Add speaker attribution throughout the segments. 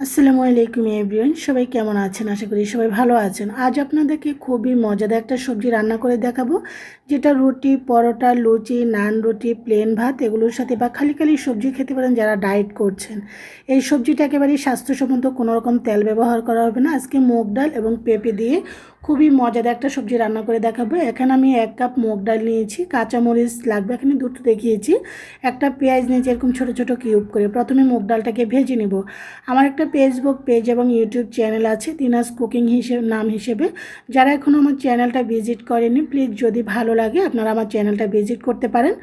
Speaker 1: আসসালামু আলাইকুম এভরিওয়ান, সবাই কেমন আছেন? আশা করি সবাই ভালো আছেন। আজ আপনাদেরকে খুবই মজাদার একটা সবজি রান্না করে দেখাবো, যেটা রুটি, পরোটা, লুচি, নান রুটি প্লেন ভাত, এগুলোর সাথে বা খালি খালি সবজি খেতে পারেন যারা ডায়েট করছেন। এই সবজিটা একেবারেই স্বাস্থ্যসম্মত, কোনো রকম তেল ব্যবহার করা হবে না। আজকে মুগ ডাল এবং পেঁপে দিয়ে খুবই মজাদার একটা সবজি রান্না করে দেখাবো। এখানে আমি এক কাপ মুগ ডাল নিয়েছি, কাঁচামরিচ লাগবে, এখানে দুটো দেখিয়েছি। একটা পেঁয়াজ নিয়েছি, এরকম ছোটো ছোটো কিউব করে। প্রথমে মুগ ডালটাকে ভেজে নেব। আমার একটা ফেসবুক পেজ এবং ইউটিউব চ্যানেল আছে দিনাজ কুকিং হিসেবে, নাম হিসেবে। যারা এখনও আমার চ্যানেলটা ভিজিট করেনি প্লিজ যদি ভালো লাগে, আপনারা আমার চ্যানেলটা ভিজিট করতে পারেন।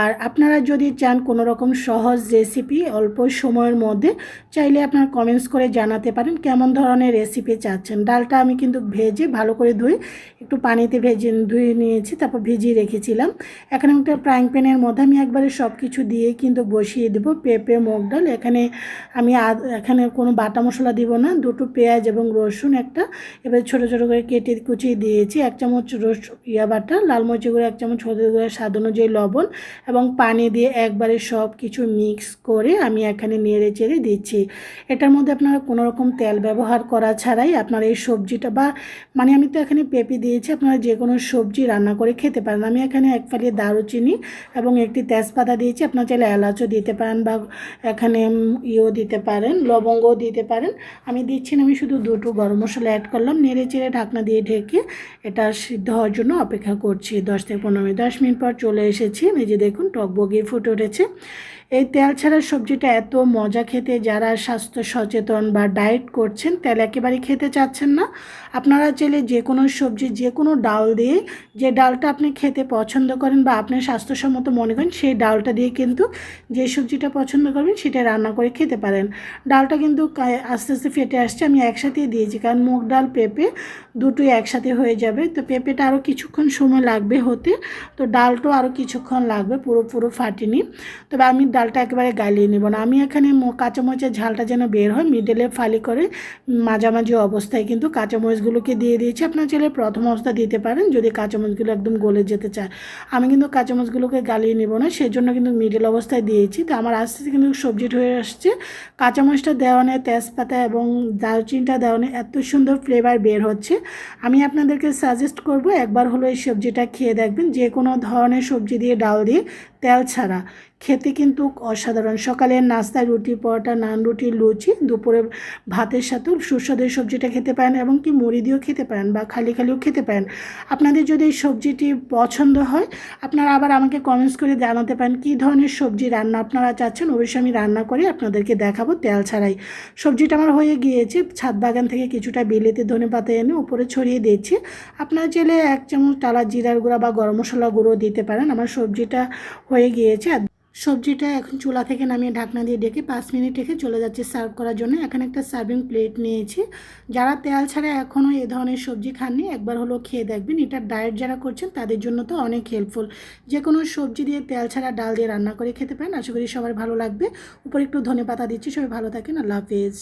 Speaker 1: আর আপনারা যদি চান কোনো রকম সহজ রেসিপি অল্প সময়ের মধ্যে, চাইলে আপনারা কমেন্টস করে জানাতে পারেন, কেমন ধরনের রেসিপি চাচ্ছেন। ডালটা আমি কিন্তু ভেজে ভালো করে ধুই একটু পানিতে ভেজে ধুয়ে নিয়েছি, তারপর ভিজিয়ে রেখেছিলাম। এখানে একটা ফ্রাইং প্যানের মধ্যে আমি একবারে সব কিছু দিয়ে কিন্তু বসিয়ে দেবো, পেঁপে, মুগ ডাল। এখানে আমি এখানে কোনো বাটা মশলা দিব না, দুটো পেঁয়াজ এবং রসুন একটা, এবার ছোটো ছোটো করে কেটে কুচিয়ে দিয়েছি, এক চামচ রস ইয়া বাটা, লাল মরিচি করে এক চামচ হলুদ করে স্বাদ অনুযায়ী লবণ এবং পানি দিয়ে একবারে সব কিছু মিক্স করে আমি এখানে নেড়ে চেড়ে দিচ্ছি। এটার মধ্যে আপনারা কোনো রকম তেল ব্যবহার করা ছাড়াই আপনারা এই সবজিটা বা মানে আমি তো এখানে পেঁপে দিয়েছি, আপনারা যে কোনো সবজি রান্না করে খেতে পারেন। আমি এখানে এক ফালি দারুচিনি এবং একটি তেজপাতা দিয়েছি, আপনার চাইলে এলাচও দিতে পারেন বা এখানে ইয়েও দিতে পারেন দিতে পারেন। আমি দিচ্ছি আমি শুধু দুটো গরম মশলা অ্যাড করলাম। নেড়ে চেড়ে ঢাকনা দিয়ে ঢেকে এটা সিদ্ধ হওয়ার জন্য অপেক্ষা করছি দশ থেকে পনেরো মিনিট। দশ মিনিট পর চলে এসেছি। এই যে দেখুন টক বগিয়ে ফুটে উঠেছে। এই তেল ছাড়া সবজিটা এত মজা খেতে, যারা স্বাস্থ্য সচেতন বা ডায়েট করছেন, তেল একেবারে খেতে চাচ্ছেন না। আপনারা চাইলে যে কোনো সবজি যে কোনো ডাল দিয়ে যে ডালটা আপনি খেতে পছন্দ করেন বা আপনি স্বাস্থ্যসম্মত মনে করেন, সেই ডালটা দিয়ে কিন্তু যে সবজিটা পছন্দ করবেন, সেটা রান্না করে খেতে পারেন। ডালটা কিন্তু আস্তে আস্তে ফেটে আসছে, আমি একসাথেই দিয়েছি, কারণ মুগ ডাল, পেঁপে দুটোই একসাথে হয়ে যাবে। তো পেঁপেটা আরও কিছুক্ষণ সময় লাগবে হতে, তো ডালটাও আরও কিছুক্ষণ লাগবে, পুরো পুরো ফাটেনি। তবে আমি ডালটা একেবারে গালিয়ে নেব না। আমি এখানে কাঁচামরিচের ঝালটা যেন বের হয় মিডলে ফালি করে মাঝামাঝি অবস্থায় কিন্তু কাঁচামরিচগুলোকে দিয়ে দিয়েছি। আপনার চাইলে প্রথম অবস্থা দিতে পারেন যদি কাঁচামরিচগুলো একদম গলে যেতে চায়। আমি কিন্তু কাঁচামরিচগুলোকে গালিয়ে নেব না সেই জন্য কিন্তু মিডল অবস্থায় দিয়েছি। তো আমার আস্তে আস্তে কিন্তু সবজিটা হয়ে আসছে। কাঁচামরিচটা দেওয়ানে তেজপাতা এবং দারচিনিটা দেওয়ানে এত সুন্দর ফ্লেভার বের হচ্ছে। আমি আপনাদেরকে সাজেস্ট করব, একবার হলো এই সবজিটা খেয়ে দেখবেন। যে কোনো ধরনের সবজি দিয়ে, ডাল দিয়ে তেল ছাড়া। খেতে কিন্তু অসাধারণ। সকালের নাস্তায় রুটি, পরোটা, নান, রুটি, লুচি, দুপুরে ভাতের সাথেও সুস্বাদু সবজিটা খেতে পারেন এবং কি মুড়ি দিয়েও খেতে পারেন বা খালি খালিও খেতে পারেন। আপনাদের যদি এই সবজিটি পছন্দ হয়, আপনারা আবার আমাকে কমেন্টস করে জানাতে পারেন কী ধরনের সবজি রান্না আপনারা চাচ্ছেন। অবশ্যই আমি রান্না করে আপনাদেরকে দেখাবো তেল ছাড়াই। সবজিটা আমার হয়ে গিয়েছে। ছাদ বাগান থেকে কিছুটা বিলেতে ধনে পাতা এনে উপরে ছড়িয়ে দিয়েছি। আপনারা চাইলে এক চামচ টালা জিরার গুঁড়া বা গরম মশলা গুঁড়ো দিতে পারেন। আমার সবজিটা হয়ে গিয়েছে। সবজিটা এখন চুলা থেকে নামিয়ে ঢাকনা দিয়ে ডেকে পাঁচ মিনিট রেখে চলে যাচ্ছে সার্ভ করার জন্য। এখানে একটা সার্ভিং প্লেট নিয়েছি। যারা তেল ছাড়া এখনও এ ধরনের সবজি খাননি, একবার হলো খেয়ে দেখবেন। এটা ডায়েট যারা করছেন, তাদের জন্য তো অনেক হেল্পফুল যে কোনো সবজি দিয়ে তেল ছাড়া ডাল দিয়ে রান্না করে খেতে পারেন। আশা করি সবার ভালো লাগবে। উপরে একটু ধনে পাতা দিচ্ছি। সবাই ভালো থাকেন। আল্লাহ হাফেজ।